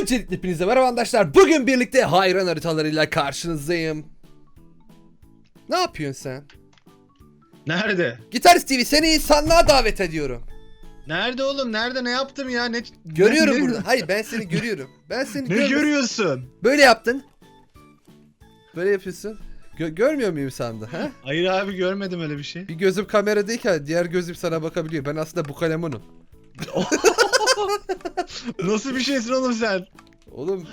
Öncelikle hepinize merhaba arkadaşlar. Bugün birlikte hayran haritalarıyla karşınızdayım. Ne yapıyorsun sen? Nerede? Gitarist TV seni insanlığa davet ediyorum. Nerede oğlum? Nerede ne yaptım ya? Ne Görüyorum ne, burada. Hayır ben seni görüyorum. Ben seni Ne görmüyorum. görüyorsun? Böyle yaptın. Böyle yapıyorsun. Gö- görmüyor muyum sandın ha? Hayır abi görmedim öyle bir şey. Bir gözüm kameradayken diğer gözüm sana bakabiliyor. Ben aslında bu kalemunum. Nasıl bir şeysin oğlum sen? Oğlum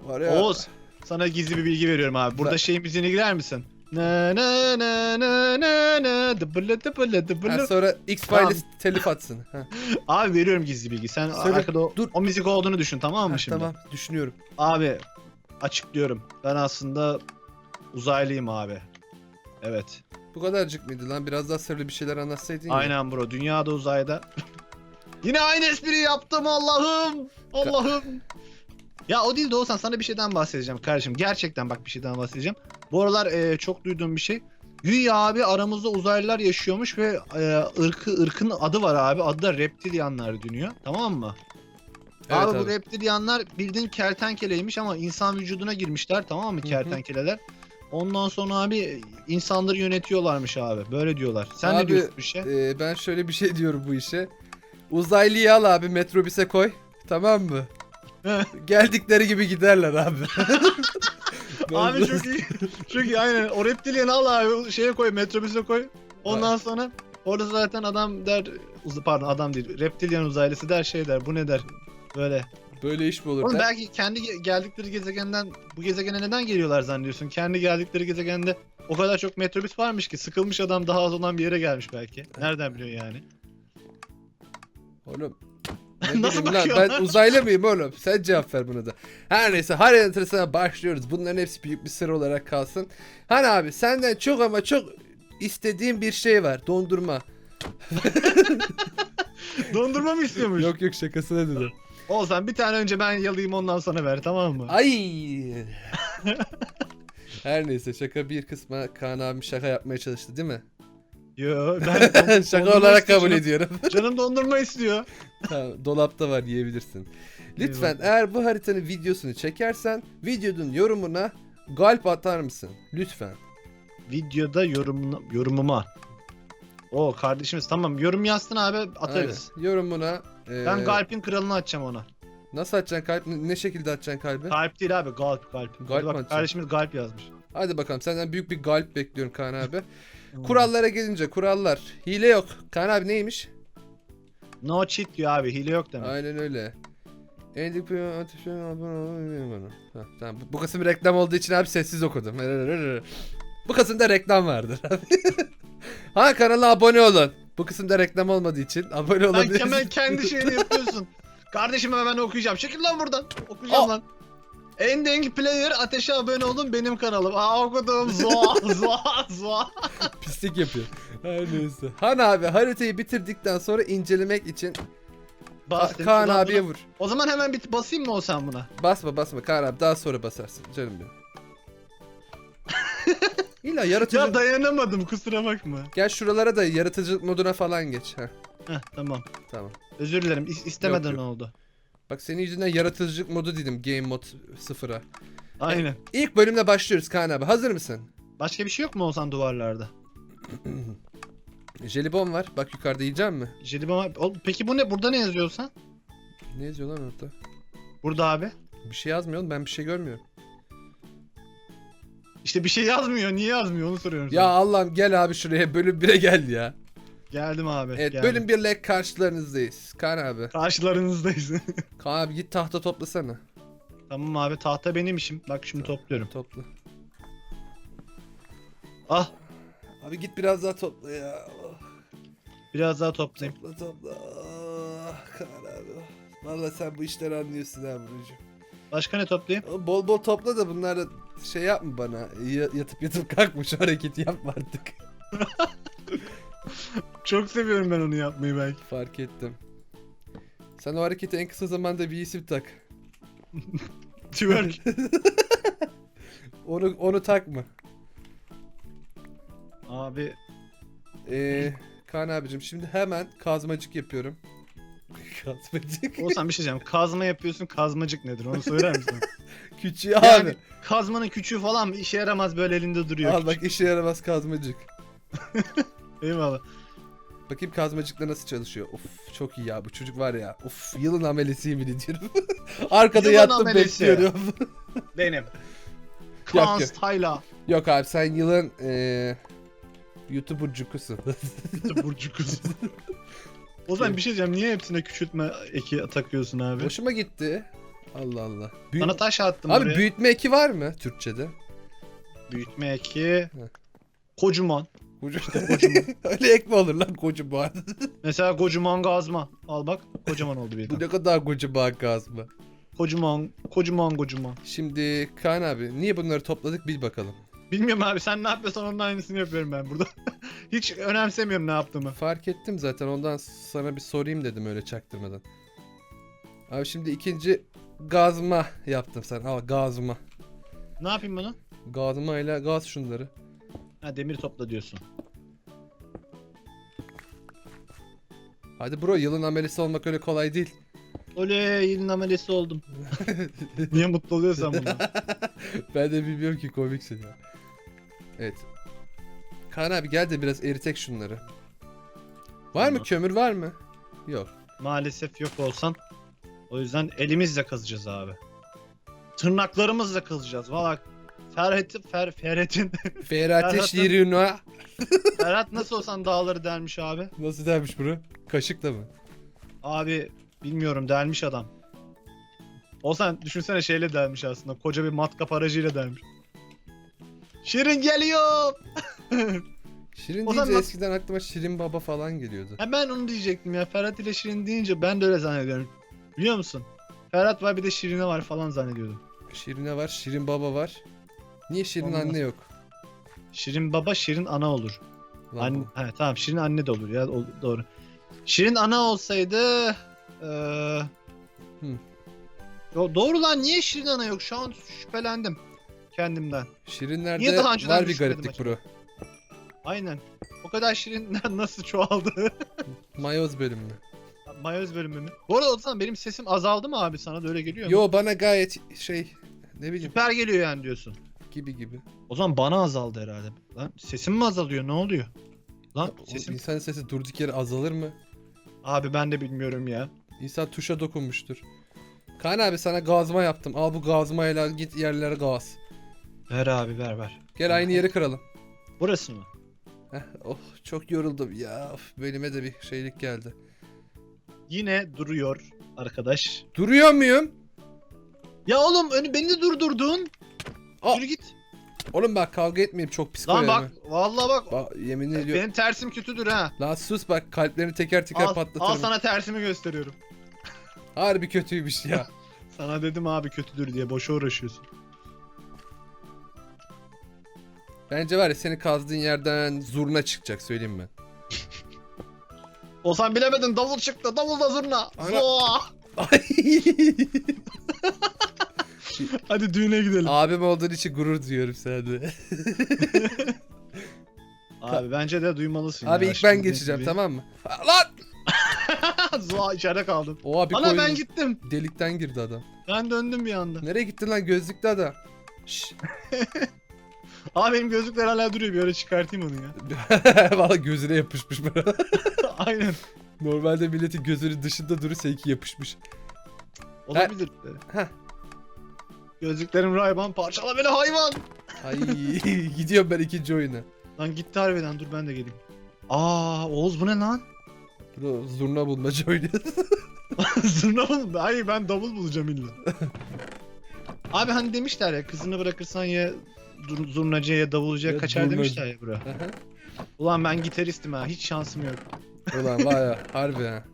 var ya. Oğuz sana gizli bir bilgi veriyorum abi. Burada Ben- şey müziğine girer misin? Na na na na na na dıbılı dıbılı Ha, dıbılı. sonra X Tamam. Files telif atsın. Ha, Abi veriyorum gizli bilgi. Sen Söyle, arkada o, dur. o müzik olduğunu düşün tamam mı ha, şimdi? tamam düşünüyorum. Abi açıklıyorum. Ben aslında uzaylıyım abi. Evet. Bu kadarcık mıydı lan? Biraz daha sırlı bir şeyler anlatsaydın ya. Aynen bro. Dünyada uzayda. Yine aynı espriyi yaptım Allah'ım. Allah'ım. Ya o değil de olsan sana bir şeyden bahsedeceğim kardeşim. Gerçekten bak bir şeyden bahsedeceğim. Bu aralar e, çok duyduğum bir şey. Güya abi aramızda uzaylılar yaşıyormuş ve e, ırkı ırkın adı var abi. Adı da reptilyanlar deniyor. Tamam mı? Evet abi, bu abi. reptilyanlar bildiğin kertenkeleymiş ama insan vücuduna girmişler tamam mı Hı hı. kertenkeleler. Ondan sonra abi insanları yönetiyorlarmış abi. Böyle diyorlar. Sen Abi, ne diyorsun bir şey? Ee, ben şöyle bir şey diyorum bu işe. Uzaylıyı al abi metrobüse koy. Tamam mı? Geldikleri gibi giderler abi. Abi çok iyi. Çok iyi aynen. O reptilyanı al abi şeye koy metrobüse koy. Ondan sonra orada zaten adam der pardon adam değil reptilyan uzaylısı der şey der bu ne der böyle. Böyle iş mi olur? Oğlum der? belki kendi ge- geldikleri gezegenden bu gezegene neden geliyorlar zannediyorsun? Kendi geldikleri gezegende o kadar çok metrobüs varmış ki sıkılmış adam daha az olan bir yere gelmiş belki. Nereden biliyor yani? Oğlum. ne Nasıl bileyim lan, ben uzaylı mıyım oğlum? Sen cevap ver buna da. Her neyse her enteresana başlıyoruz. Bunların hepsi büyük bir sır olarak kalsın. Hani abi senden çok ama çok istediğim bir şey var. Dondurma. Dondurma mı istiyormuş? Yok yok şakasına dedim. Olsan bir tane önce ben yalayayım ondan sonra ver tamam mı? Ay. Her neyse şaka bir kısma Kaan abim şaka yapmaya çalıştı değil mi? Yo ben şaka dondurma olarak kabul ediyorum. Canım dondurma istiyor. Tamam, dolapta var yiyebilirsin. Lütfen Eyvallah. eğer bu haritanın videosunu çekersen videonun yorumuna galp atar mısın? Lütfen. Videoda yorum, yorumuma. O kardeşimiz tamam yorum yazsın abi atarız. Aynen. Yorumuna e, Ben Galp'in kralını açacağım ona. nasıl atacaksın kalp? Ne ne şekilde atacaksın kalbi? Galp değil abi Galp Galp. Galp mi bak, kardeşimiz Galp yazmış. Hadi bakalım senden büyük bir galp bekliyorum Kaan abi. Kurallara gelince kurallar. Hile yok. Kaan abi neymiş? No cheat diyor abi hile yok demek. Aynen öyle. En dik bir ateşe abone olmayı bana. Tamam. Bu, bu kısım reklam olduğu için abi sessiz okudum. Bu kısımda reklam vardır abi. ha kanala abone olun. Bu kısımda reklam olmadığı için abone Lan olabilirsiniz. hemen kendi şeyini yapıyorsun. Kardeşim hemen okuyacağım. Çekil lan buradan. Okuyacağım Aa. lan. Ending player ateşe abone olun benim kanalım. Aa okudum. Zua zua zua. Pislik yapıyor. Her neyse. Han abi haritayı bitirdikten sonra incelemek için Bas Ka- dedim. Kaan Ulan abiye buna- vur. O zaman hemen bit basayım mı o sen buna? Basma basma Kaan abi daha sonra basarsın canım benim. İlla yaratıcı... Ya dayanamadım kusura bakma. Gel şuralara da yaratıcılık moduna falan geç. Heh, Heh tamam. tamam. Özür dilerim. is- istemeden Yok, yok. oldu. Bak senin yüzünden yaratıcılık modu dedim game mod sıfıra. Aynen. İlk bölümle başlıyoruz Kaan abi. Hazır mısın? Başka bir şey yok mu olsan duvarlarda? Jelibon var. Bak yukarıda yiyeceğim mi? Jelibon Ol- Peki bu ne? Burada ne yazıyorsan? Ne yazıyor lan orada? Burada abi. Bir şey yazmıyor oğlum ben bir şey görmüyorum. İşte bir şey yazmıyor. Niye yazmıyor onu soruyorum. Ya sana. Allah'ım gel abi şuraya bölüm 1'e gel ya. Geldim abi. Evet geldim. bölüm 1 ile karşılarınızdayız. Kaan abi. Karşılarınızdayız. Kaan abi git tahta toplasana. tamam abi tahta benim işim. Bak şimdi topluyorum. Topla. Ah Abi git biraz daha topla ya. Biraz daha toplayayım. Topla topla. Ah, Kaan abi. Valla sen bu işleri anlıyorsun ha Burcu. Başka ne toplayayım? Bol bol topla da bunlar şey yapma bana. Ya- yatıp yatıp kalkma şu hareketi yapma artık. Çok seviyorum ben onu yapmayı belki. Fark ettim. Sen o hareketi en kısa zamanda bir isim tak. Twerk. Onu onu takma. abi Ee, Kaan abicim şimdi hemen kazmacık yapıyorum. Kazmacık. Olsan bir şey diyeceğim. Kazma yapıyorsun kazmacık nedir onu söyler misin? Küçüğü Yani abi. kazmanın küçüğü falan işe yaramaz böyle elinde duruyor. Al bak işe yaramaz kazmacık. Eyvallah. Bakayım kazmacıkla nasıl çalışıyor. Of çok iyi ya bu çocuk var ya. Of yılın amelesi yemin ediyorum. Arkada Yılın yattım amelesi. bekliyorum. Benim. yok. Style'a. Yok abi sen yılın eee YouTuber'cukusun. Burcu kız. O zaman bir şey diyeceğim. Niye hepsine küçültme eki takıyorsun abi? Hoşuma gitti. Allah Allah. Büyü- Sana taş attım Abi oraya. büyütme eki var mı Türkçe'de? Büyütme eki. Kocaman. Kocaman. Öyle ek mi olur lan kocaman? Mesela kocaman gazma. Al bak. Kocaman oldu Bu birden. ne kadar kocaman kazma. Kocaman. Kocaman kocaman. Şimdi Kaan abi niye bunları topladık bil bakalım. Bilmiyorum abi sen ne yapıyorsan onun aynısını yapıyorum ben burada. Hiç önemsemiyorum ne yaptığımı. Fark ettim zaten ondan sana bir sorayım dedim öyle çaktırmadan. Abi şimdi ikinci gazma yaptım sen. Al gazma. Ne yapayım bunu? Gazma ile gaz şunları. Ha demir topla diyorsun. Hadi bro yılın amelisi olmak öyle kolay değil. Oley yılın amelesi oldum. Niye mutlu oluyorsan bundan? ben de bilmiyorum ki komiksin ya. Evet. Kaan abi gel de biraz eritek şunları. Var mı Tamam. kömür var mı? Yok. Maalesef yok olsan. O yüzden elimizle kazacağız abi. Tırnaklarımızla kazacağız. Valla Ferhat, Fer, Ferhat'in Ferhat Ferhat'ın- Şirina. Ferhat nasıl olsan dağları delmiş abi. Nasıl dermiş bro? Kaşıkla mı? Abi bilmiyorum delmiş adam. Olsan düşünsene şeyle delmiş aslında. Koca bir matkap aracıyla delmiş. Şirin geliyor. Şirin O deyince zaman- eskiden aklıma Şirin Baba falan geliyordu. Ha ben onu diyecektim ya. Ferhat ile Şirin deyince ben de öyle zannediyorum. Biliyor musun? Ferhat var bir de Şirin'e var falan zannediyordum. Şirine var, Şirin Baba var. Niye Şirin Olmaz. anne yok? Şirin baba Şirin ana olur. Lan Anne, bu- he, tamam Şirin anne de olur ya ol- doğru. Şirin ana olsaydı eee Hı. Yo, doğru lan niye Şirin ana yok? Şu an şüphelendim kendimden. Şirinlerde Niye daha önceden var bir düşünmedim gariplik acaba? bro. Aynen. O kadar Şirinler nasıl çoğaldı? Mayoz bölümü. Mayoz bölümü mü? Bu arada Ozan benim sesim azaldı mı abi sana da öyle geliyor mu? Yo bana gayet şey ne bileyim Süper geliyor yani diyorsun. Gibi gibi. O zaman bana azaldı herhalde. Lan sesim mi azalıyor ne oluyor? Lan O sesim... İnsanın sesi durduk yere azalır mı? Abi ben de bilmiyorum ya. İnsan tuşa dokunmuştur. Kaan abi sana gazma yaptım. Al bu gazmayla git yerlere gaz. Ver abi ver ver. Gel aynı yeri kıralım. Burası mı? Heh, oh çok yoruldum ya. Of, belime de bir şeylik geldi. Yine duruyor arkadaş. Duruyor muyum? Ya oğlum önü beni durdurdun. Aa. Yürü git. Oğlum bak kavga etmeyeyim çok pis Lan bak vallahi bak. Bak yemin ediyorum. Benim tersim kötüdür ha. Lan sus bak kalplerini teker teker Al, patlatırım. al sana tersimi gösteriyorum. Harbi kötüymüş ya. Sana dedim abi kötüdür diye boşa uğraşıyorsun. Bence var ya seni kazdığın yerden zurna çıkacak söyleyeyim ben. Olsan bilemedin davul çıktı davul da zurna. Ana. Ay. Hadi düğüne gidelim. Abim olduğun için gurur duyuyorum sende. Abi bence de duymalısın. Abi ya. ilk ben Şimdi geçeceğim bir- tamam mı? Lan! Zoa içeride kaldım. O abi Ana ben gittim. delikten girdi adam. Ben döndüm bir anda. Nereye gittin lan gözlüklü adam? Şşş. Abi benim gözlükler hala duruyor. Bir ara çıkartayım onu ya. Valla gözüne yapışmış böyle. Aynen. Normalde milletin gözünün dışında duru seninki yapışmış. Olabilir. Heh. Gözlüklerim rayban parçala beni hayvan. Ay gidiyorum ben ikinci oyuna. Lan gitti harbiden dur ben de geleyim. Aa Oğuz bu ne lan? Bro zurna bulmaca oynuyoruz. Zurna mı? Hayır ben davul bulacağım illa. Abi hani demişler ya kızını bırakırsan ya zurnacıya ya davulcuya Ya kaçar zurnacı. demişler ya bro. Ulan ben gitaristim ha hiç şansım yok. Ulan var ya harbi ha.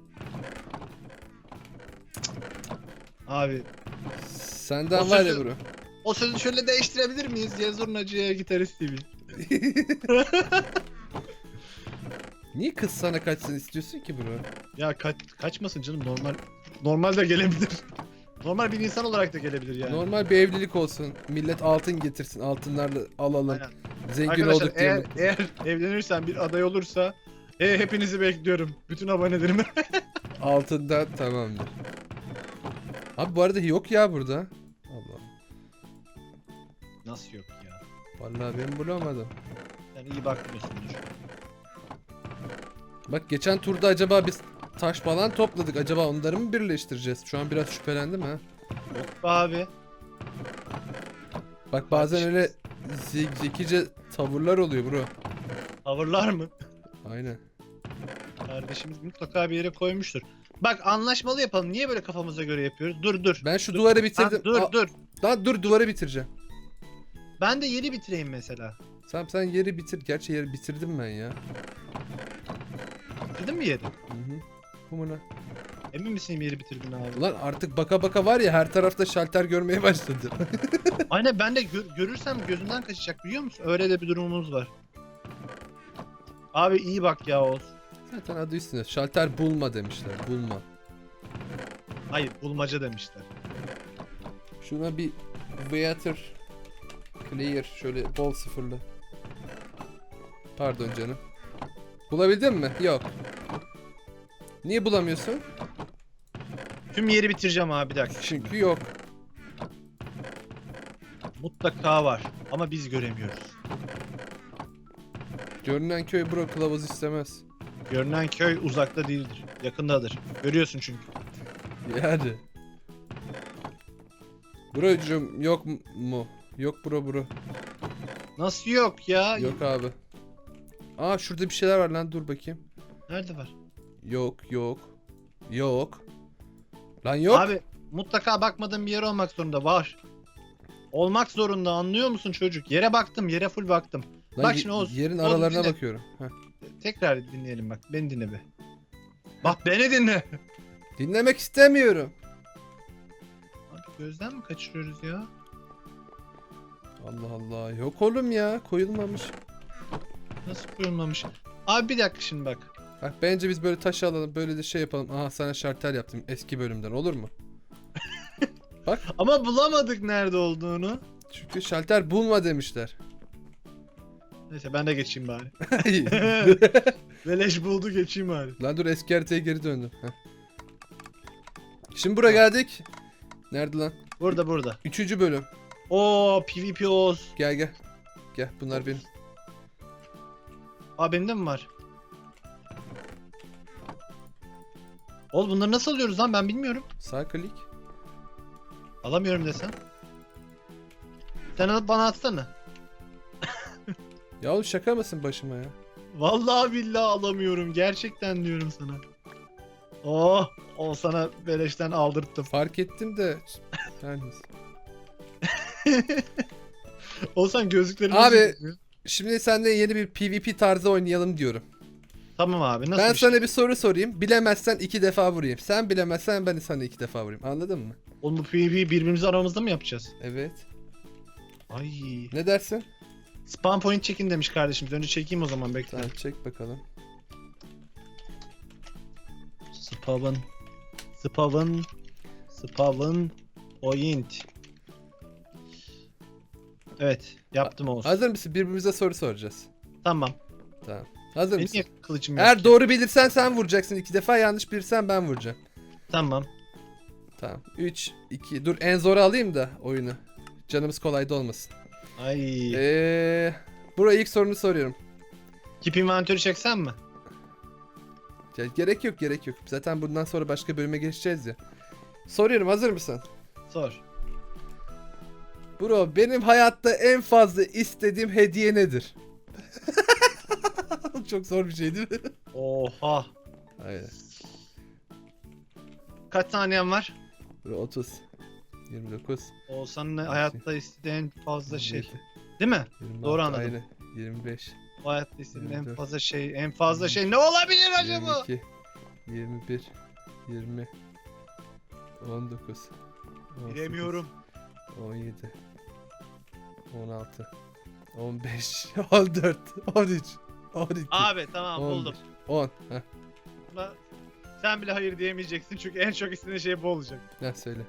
Abi Senden O var ya sözü- bro. o sözü şöyle değiştirebilir miyiz ya zurnacıya ya gitarist gibi. Niye kız sana kaçsın istiyorsun ki bro? Ya kaç, kaçmasın canım normal. Normal de gelebilir. Normal bir insan olarak da gelebilir yani. Normal bir evlilik olsun. Millet altın getirsin. Altınlarla alalım. Aynen. Zengin Arkadaşlar olduk diye. eğer, eğer evlenirsen bir aday olursa e, hepinizi bekliyorum. Bütün abonelerimi. altından tamamdır. Abi bu arada yok ya burada. Allah. Nasıl yok ya? Vallahi ben bulamadım. Sen iyi bakmıyorsundur. Bak geçen turda acaba biz taş falan topladık. Acaba onları mı birleştireceğiz? Şu an biraz şüphelendim ha. Yok be abi. Bak bazen öyle ze- zekice tavırlar oluyor bro. Tavırlar mı? Aynen. Kardeşimiz mutlaka bir yere koymuştur. Bak anlaşmalı yapalım. Niye böyle kafamıza göre yapıyoruz? Dur dur. Ben şu duvarı Lan bitirdim. dur Aa, dur. Lan dur duvarı bitireceğim. Ben de yeri bitireyim mesela. Sen sen yeri bitir. Gerçi yeri bitirdim ben ya. Bitirdin mi yeri? Hı hı. Kumuna. Emin misin yeri bitirdin abi? Ulan artık baka baka var ya her tarafta şalter görmeye başladı. Aynen ben de gö- görürsem gözümden kaçacak biliyor musun? Öyle de bir durumumuz var. Abi iyi bak ya Oğuz. Zaten adı üstünde. Şalter bulma demişler. Bulma. Hayır bulmaca demişler. Şuna bir water clear şöyle bol sıfırlı. Pardon canım. Bulabildin mi? Yok. Niye bulamıyorsun? Tüm yeri bitireceğim abi bir dakika. Çünkü yok. Mutlaka var ama biz göremiyoruz. Görünen köy bro kılavuz istemez. Görünen köy uzakta değildir. Yakındadır. Görüyorsun çünkü. Yani. Bro'cum yok mu? Yok bro bro. Nasıl yok ya? Yok abi. Aa şurada bir şeyler var lan dur bakayım. Nerede var? Yok yok. Yok. Lan yok. Abi mutlaka bakmadığım bir yer olmak zorunda. Var. Olmak zorunda anlıyor musun çocuk? Yere baktım. Yere full baktım. Lan bak şimdi Oğuz, yerin Oğuz aralarına dinle. bakıyorum. Heh. Tekrar dinleyelim bak. Beni dinle be. Bak beni dinle. Dinlemek istemiyorum. Abi gözden mi kaçırıyoruz ya? Allah Allah. Yok oğlum ya. Koyulmamış. Nasıl koyulmamış? Abi bir dakika şimdi bak. Bak bence biz böyle taş alalım. Böyle de şey yapalım. Aha sana şartel yaptım eski bölümden. Olur mu? Ama bulamadık nerede olduğunu. Çünkü şalter bulma demişler. Neyse ben de geçeyim bari. Beleş buldu geçeyim bari. Lan dur eski haritaya geri döndüm. Heh. Şimdi buraya geldik. Nerede lan? Burada burada. Üçüncü bölüm. Oo PvP Oğuz. Gel gel. Gel bunlar benim. Aa benim de mi var? Oğlum bunları nasıl alıyoruz lan ben bilmiyorum. Sağ klik. Alamıyorum desem. Sen alıp bana atsana. Ya oğlum şaka mısın başıma ya? Vallahi billahi alamıyorum. Gerçekten diyorum sana. Oh, o sana beleşten aldırttım. Fark ettim de. Yani. Olsan gözlüklerini Abi, takıyor? Şimdi seninle yeni bir PvP tarzı oynayalım diyorum. Tamam abi nasıl ben bir şey? sana bir soru sorayım. Bilemezsen iki defa vurayım. Sen bilemezsen ben sana iki defa vurayım. Anladın mı? Oğlum bu PvP birbirimizi aramızda mı yapacağız? Evet. Ay. Ne dersin? Spam point çekin demiş kardeşimiz. Önce çekeyim o zaman bekle. Tamam çek bakalım. Spav'ın Spav'ın Spav'ın point. Evet, yaptım olsun. Hazır mısın? Birbirimize soru soracağız. Tamam. Tamam. Hazır Benim mısın? niye kılıcım yok? Eğer ki? doğru bilirsen sen vuracaksın iki defa. Yanlış bilirsen ben vuracağım. Tamam. Tamam. 3, 2. Dur en zoru alayım da oyunu. Canımız kolayda olmasın. Ay. Eee... Buraya ilk sorunu soruyorum. Keep inventörü çeksen mi? Ya, gerek yok gerek yok. Zaten bundan sonra başka bölüme geçeceğiz ya. Soruyorum hazır mısın? Sor. Bro benim hayatta en fazla istediğim hediye nedir? Çok zor bir şey değil mi? Oha. Aynen. Kaç saniyen var? Bro 30. 29. Oğuzhan'ın hayatta istediği en fazla şey. 27, Değil mi? 26, Doğru anladım. Aynen. 25. O hayatta istediğin en 24. fazla şey. En fazla şey ne olabilir acaba? 22. 21. 20. 19. 18, Bilemiyorum. 17. 16. 15. 14. 13. 12. Abi tamam 11, buldum. 10. Heh, Sen bile hayır diyemeyeceksin çünkü en çok istediğin şey bu olacak. ne söyle.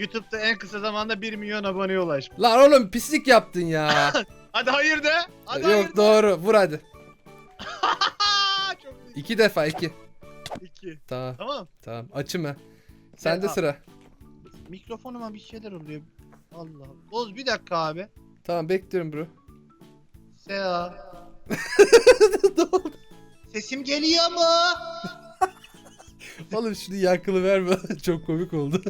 YouTube'da en kısa zamanda 1 milyon aboneye ulaşmış. Lan oğlum pislik yaptın ya. Hadi hayır de. Hadi hayır Yok doğru. Vur hadi. de. çok iyi. İki defa iki. İki 2. Tamam Tamam. tamam. Açım ben. Sende al. sıra. Mikrofonuma bir şeyler oluyor. Allah. Oğuz bir dakika abi. Tamam bekliyorum bro. Sea. Sesim geliyor mu? Oğlum şunu yankılı verme. Çok komik oldu.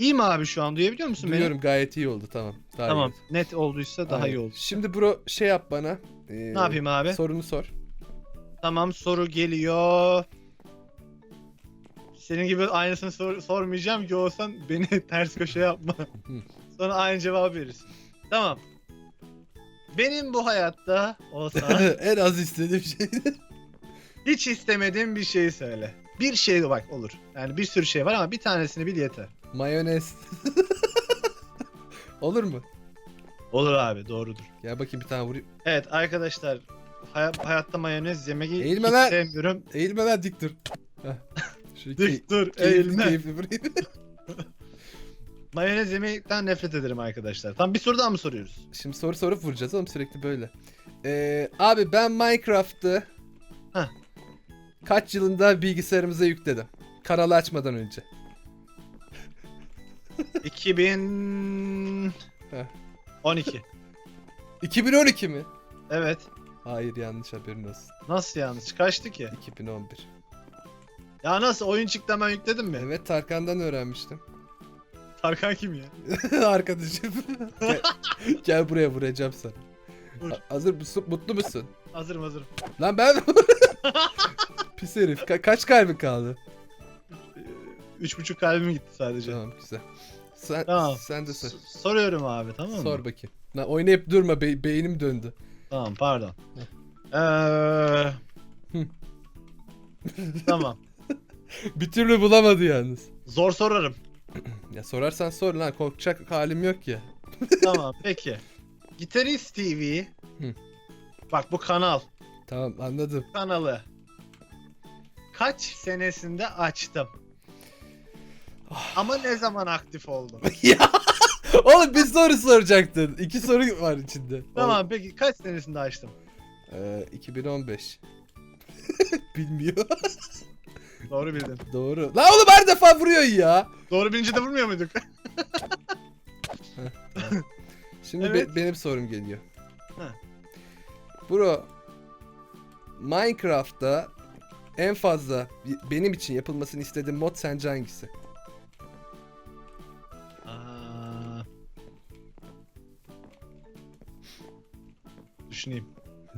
İyi mi abi şu an? Duyabiliyor musun beni? Duyuyorum gayet iyi oldu tamam. Daha iyi Tamam. oldu. Net olduysa daha Aynen. iyi oldu. Şimdi bro şey yap bana. Ee, Ne yapayım abi? Sorunu sor. Tamam soru geliyor. Senin gibi aynısını sor- sormayacağım ki olsan beni ters köşe yapma. Sonra aynı cevabı verirsin. Tamam. Benim bu hayatta olsa en az istediğim şey. hiç istemediğim bir şeyi söyle. Bir şey bak olur. Yani bir sürü şey var ama bir tanesini bil yeter. Mayonez. Olur mu? Olur abi doğrudur. Gel bakayım bir tane vurayım. Evet arkadaşlar hay- hayatta mayonez yemeği Eğilme hiç lan. sevmiyorum. Eğilme lan dik dur. Heh. Şöyle key- Dik dur keyifli eğilme. keyifli vurayım. Mayonez yemekten nefret ederim arkadaşlar. Tam bir soru daha mı soruyoruz? Şimdi soru sorup vuracağız oğlum sürekli böyle. Ee, abi ben Minecraft'ı Heh. kaç yılında bilgisayarımıza yükledim? Kanalı açmadan önce. 2012. Heh. 2012 mi? Evet. Hayır yanlış haberin olsun. Nasıl yanlış? Kaçtı ki? 2011. Ya nasıl oyun çıktı hemen yükledin mi? Evet Tarkan'dan öğrenmiştim. Tarkan kim ya? Arkadaşım. gel, gel buraya vuracağım sana. Vur. Ha- Hazır mısın? Mutlu musun? Hazırım hazırım. Lan ben... Pis herif. Ka- kaç kalbin kaldı? Üç buçuk kalbim gitti sadece. Tamam güzel. Sen, Tamam. sen de sor. S- soruyorum abi tamam mı? Sor bakayım. Lan oynayıp durma be- beynim döndü. Tamam pardon. Ee... Hı. tamam. Bir türlü bulamadı yalnız. Zor sorarım. Ya sorarsan sor lan korkacak halim yok ya. tamam peki. Gitarist TV. Hı. Bak bu kanal. Tamam anladım. Kanalı. Kaç senesinde açtım. Ama ne zaman aktif oldum? ya oğlum bir soru soracaktın. İki soru var içinde. tamam peki kaç senesinde açtım? Ee, 2015. Bilmiyor. Doğru bildin. Doğru. Lan oğlum her defa vuruyorsun ya. Doğru bilince de vurmuyor muyduk? Şimdi Evet. be- benim sorum geliyor. Ha. Bro Minecraft'ta en fazla benim için yapılmasını istediğim mod sence hangisi? Düşüneyim.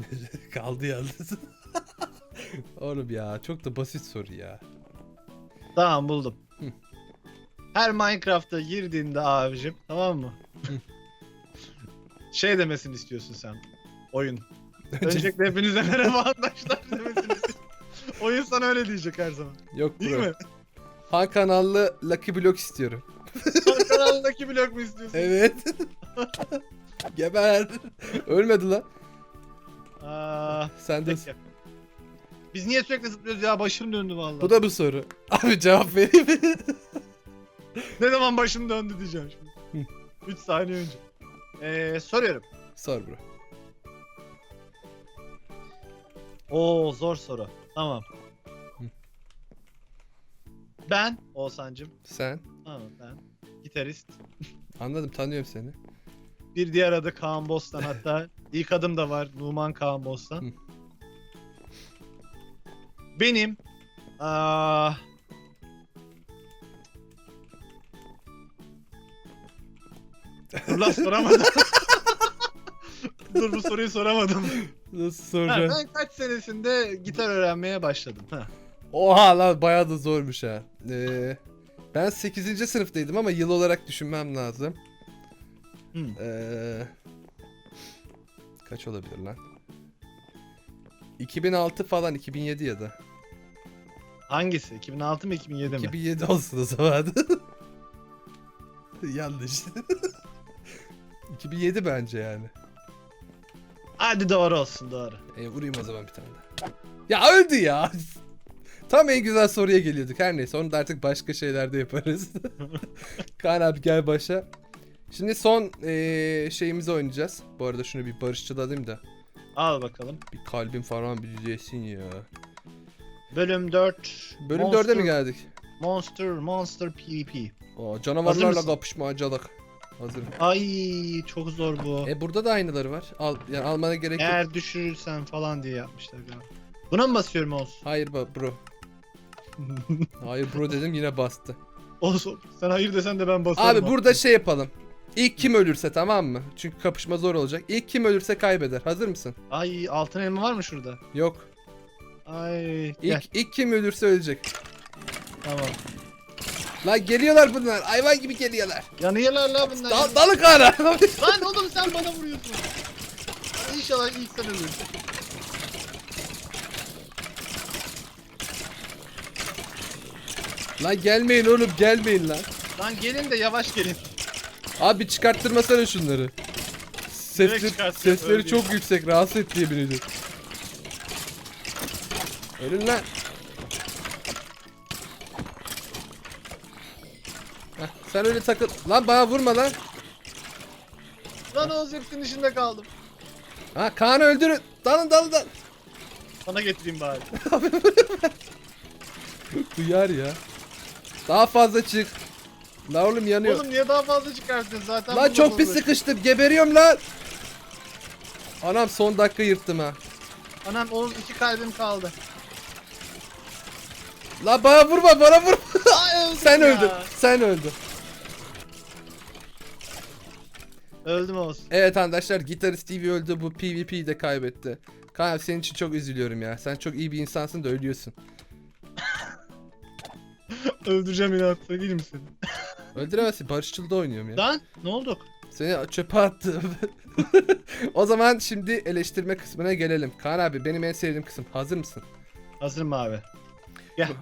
Kaldı yalnız. Oğlum ya çok da basit soru ya. Tamam buldum. Hı. Her Minecraft'a girdiğinde abicim tamam mı? şey demesini istiyorsun sen. Oyun. Öncelikle hepinize merhaba arkadaşlar demesini istiyorsun. Oyun sana öyle diyecek her zaman. Yok Değil bro. mi? Han kanallı Lucky Block istiyorum. Son kanalındaki blok mu istiyorsun? Evet. Geber. Ölmedi lan. Aa, Sen de. peki. Biz niye sürekli zıplıyoruz ya? Başım döndü vallahi. Bu da bu soru. Abi cevap vereyim mi? Ne zaman başım döndü diyeceğim şimdi. 3 saniye önce. Ee, soruyorum. Sor bro. Oo zor soru. Tamam. Hı. Ben Oğuzhan'cım. Sen. Tamam ben. Gitarist. Anladım tanıyorum seni. Bir diğer adı Kaan Bostan hatta ilk adım da var Numan Kaan Bostan. Benim aa, Dur lan soramadım. Dur bu soruyu soramadım. Nasıl Ha, soracağım? ben kaç senesinde gitar öğrenmeye başladım. Ha. Oha lan bayağı da zormuş ha. Ee, ben 8. sınıftaydım ama yıl olarak düşünmem lazım. Hmm. Ee, kaç olabilir lan? 2006 falan 2007 ya da. Hangisi? 2006 mı 2007 mi? 2007 olsun o zaman. Yanlış. 2007 bence yani. Hadi doğru olsun doğru. E, vurayım o zaman bir tane daha. Ya öldü ya. Tam en güzel soruya geliyorduk. Her neyse onu da artık başka şeylerde yaparız. Kaan abi gel başa. Şimdi son eee şeyimizi oynayacağız. Bu arada şunu bir barışçıladım da. Al bakalım. Bir kalbim falan bir düzelsin ya. Bölüm 4. Bölüm Monster, 4'e mi geldik? Monster, Monster PvP. Oo, Hazır canavarlarla mısın? kapışmacalık. Hazırım. Ay çok zor bu. E burada da aynıları var. Al, yani almana gerek yok. Eğer düşürürsen falan diye yapmışlar galiba. Buna mı basıyorum Oğuz? Hayır bro. Hayır bro dedim yine bastı. Oğuz sen hayır desen de ben basarım. Abi burada şey yapalım. İlk kim ölürse tamam mı? Çünkü kapışma zor olacak. İlk kim ölürse kaybeder. Hazır mısın? Ay altın elma var mı şurada? Yok. Ay İlk, gel ilk kim ölürse ölecek. tamam. Lan geliyorlar bunlar. Hayvan gibi geliyorlar. Yanıyorlar la bunlar. Dal dalı kara. Lan oğlum sen bana vuruyorsun. İnşallah ilk sen ölürsün. lan gelmeyin oğlum gelmeyin lan. Lan gelin de yavaş gelin. Abi çıkarttırmasana şunları. Sesleri, sesleri çok yüksek rahatsız etti yemin ediyorum. Ölün lan. Heh, sen öyle takıl. Lan bana vurma lan. Lan Oğuz hepsinin içinde kaldım. Ha Kaan'ı öldürün. Dalın dalın dalın. Sana getireyim bari. Duyar ya. Daha fazla çık. La oğlum yanıyor. Oğlum niye daha fazla çıkartıyorsun zaten? lan çok pis sıkıştım. Geberiyorum lan. Anam son dakika yırttım ha. Anam Oğuz iki kalbim kaldı. La bana vurma bana vurma. Ay Sen ya. öldün. Sen öldün. Öldüm Oğuz. Evet arkadaşlar Gitarist TV öldü bu PvP'yi de kaybetti. Kaan senin için çok üzülüyorum ya. Sen çok iyi bir insansın da ölüyorsun. Öldüreceğim inatla değil misin? Öldüremezsin barışçılda oynuyorum ya. Lan ne olduk? Seni çöpe attım. o zaman şimdi eleştirme kısmına gelelim. Kaan abi benim en sevdiğim kısım. Hazır mısın? Hazırım abi.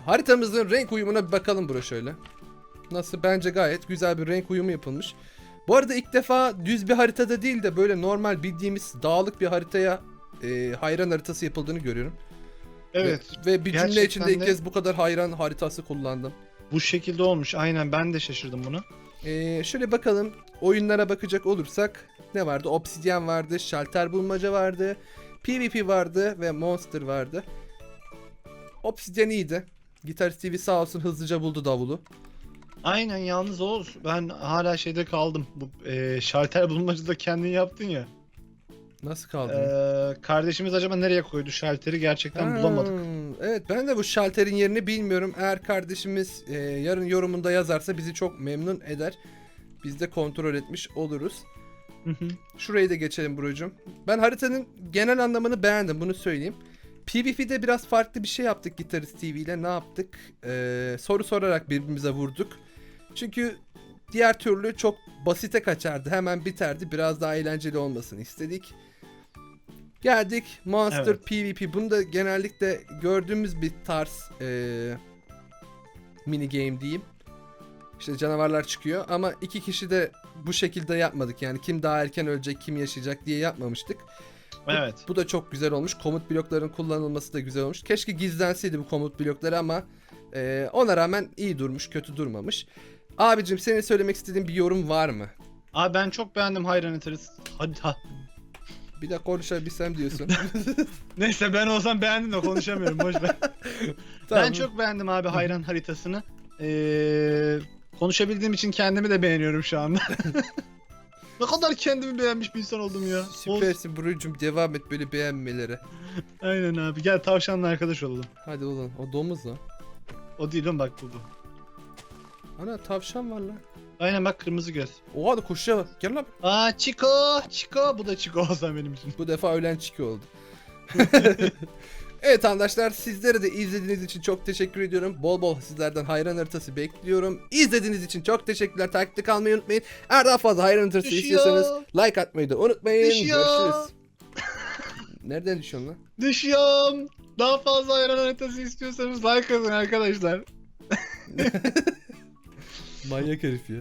Haritamızın renk uyumuna bir bakalım bura şöyle. Nasıl? Bence gayet güzel bir renk uyumu yapılmış. Bu arada ilk defa düz bir haritada değil de böyle normal bildiğimiz dağlık bir haritaya e, hayran haritası yapıldığını görüyorum. Evet. Ve, ve bir cümle içinde ilk de- kez bu kadar hayran haritası kullandım. Bu şekilde olmuş. Aynen ben de şaşırdım bunu. Ee, şöyle bakalım oyunlara bakacak olursak ne vardı? Obsidian vardı, Şalter Bulmaca vardı, PvP vardı ve Monster vardı. Obsidian iyiydi. Gitarist TV sağ olsun hızlıca buldu davulu. Aynen yalnız Oğuz ben hala şeyde kaldım. Bu e, şalter bulmacada kendin yaptın ya. Nasıl kaldı? E, kardeşimiz acaba nereye koydu şalteri gerçekten bulamadık. Evet ben de bu şalterin yerini bilmiyorum. Eğer kardeşimiz e, yarın yorumunda yazarsa bizi çok memnun eder. Biz de kontrol etmiş oluruz. Hı hı. Şurayı da geçelim Burcu'cum. Ben haritanın genel anlamını beğendim bunu söyleyeyim. PvP'de biraz farklı bir şey yaptık Gitarist TV ile. Ne yaptık? Ee, soru sorarak birbirimize vurduk. Çünkü diğer türlü çok basite kaçardı. Hemen biterdi. Biraz daha eğlenceli olmasını istedik. Geldik Monster Evet. PvP. Bunu da genellikle gördüğümüz bir tarz ee, mini game diyeyim. İşte canavarlar çıkıyor ama iki kişi de bu şekilde yapmadık. Yani kim daha erken ölecek, kim yaşayacak diye yapmamıştık. Evet. Bu da çok güzel olmuş. Komut blokların kullanılması da güzel olmuş. Keşke gizlenseydi bu komut blokları ama e, ona rağmen iyi durmuş, kötü durmamış. Abicim senin söylemek istediğin bir yorum var mı? Abi ben çok beğendim hayran eteriz. Hadi ha. Bir de konuşabilsem diyorsun. Neyse ben olsam beğendim de konuşamıyorum boş ver. Tamam. Ben çok beğendim abi hayran haritasını. Ee, konuşabildiğim için kendimi de beğeniyorum şu anda. ne kadar kendimi beğenmiş bir insan oldum ya. Süpersin Burcu'cum devam et böyle beğenmelere. Aynen abi gel tavşanla arkadaş olalım. Hadi ulan o domuz lan. O değil oğlum bak bu bu. Ana tavşan var lan. Aynen bak kırmızı göz. Oha da koşuya bak. Gel lan. Aa Chico, Chico bu da Chico olsan benim için. Bu defa ölen çiki oldu. evet arkadaşlar sizlere de izlediğiniz için çok teşekkür ediyorum. Bol bol sizlerden hayran haritası bekliyorum. İzlediğiniz için çok teşekkürler. Takipte kalmayı unutmayın. Eğer daha fazla hayran haritası Düşüyor. istiyorsanız like atmayı da unutmayın. Düşüyor. Görüşürüz. Nereden düşüyorsun lan? Düşüyorum. Daha fazla hayran haritası istiyorsanız like atın arkadaşlar. Manyak herif ya.